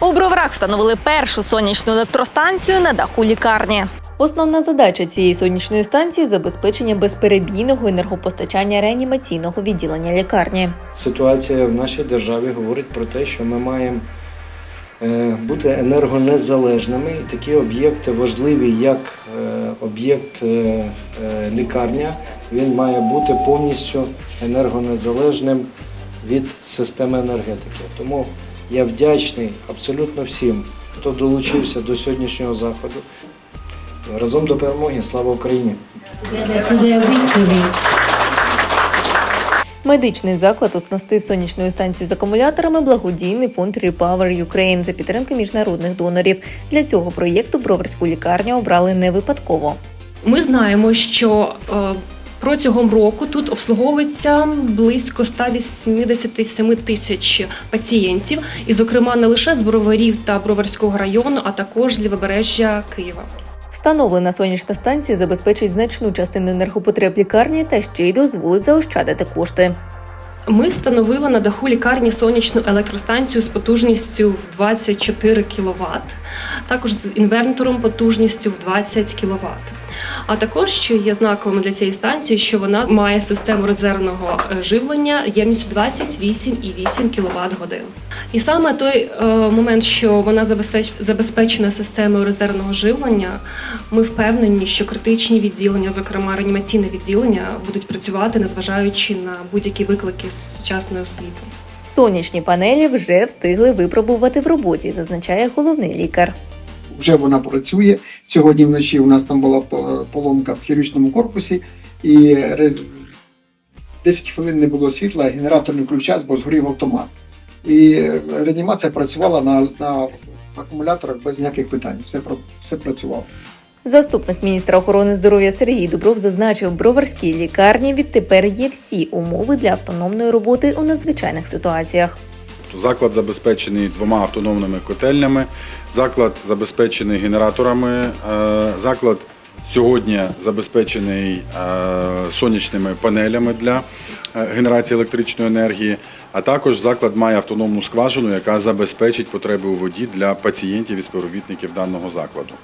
У броварах встановили першу сонячну електростанцію на даху лікарні. Основна задача цієї сонячної станції забезпечення безперебійного енергопостачання реанімаційного відділення лікарні. Ситуація в нашій державі говорить про те, що ми маємо е, бути енергонезалежними. І такі об'єкти важливі, як е, об'єкт е, лікарня, він має бути повністю енергонезалежним від системи енергетики. Тому я вдячний абсолютно всім, хто долучився до сьогоднішнього заходу. Разом до перемоги. Слава Україні! Медичний заклад оснастив сонячною станцією з акумуляторами благодійний фонд Repower Ukraine за підтримки міжнародних донорів. Для цього проєкту броварську лікарню обрали не випадково. Ми знаємо, що е, протягом року тут обслуговується близько 187 тисяч пацієнтів, і, зокрема, не лише з броварів та броварського району, а також з лівобережжя Києва. Встановлена сонячна станція забезпечить значну частину енергопотреб лікарні та ще й дозволить заощадити кошти. Ми встановили на даху лікарні сонячну електростанцію з потужністю в 24 кВт, також з інвертором потужністю в 20 кВт. А також, що є знаковим для цієї станції, що вона має систему резервного е, живлення ємністю 28,8 кВт годин. І саме той е, момент, що вона забезпеч- забезпечена системою резервного живлення, ми впевнені, що критичні відділення, зокрема реанімаційне відділення, будуть працювати, незважаючи на будь-які виклики сучасної освіти. Сонячні панелі вже встигли випробувати в роботі, зазначає головний лікар. Вже вона працює. Сьогодні вночі у нас там була поломка в хірургічному корпусі, і рез- 10 хвилин не було світла, генератор не включався, бо згорів автомат. І е, реанімація працювала на, на акумуляторах без ніяких питань. Все, все працювало. Заступник міністра охорони здоров'я Сергій Дубров зазначив, броварській лікарні відтепер є всі умови для автономної роботи у надзвичайних ситуаціях. Заклад забезпечений двома автономними котельнями, заклад забезпечений генераторами, е, заклад сьогодні забезпечений е, сонячними панелями для е, генерації електричної енергії, а також заклад має автономну скважину, яка забезпечить потреби у воді для пацієнтів і співробітників даного закладу.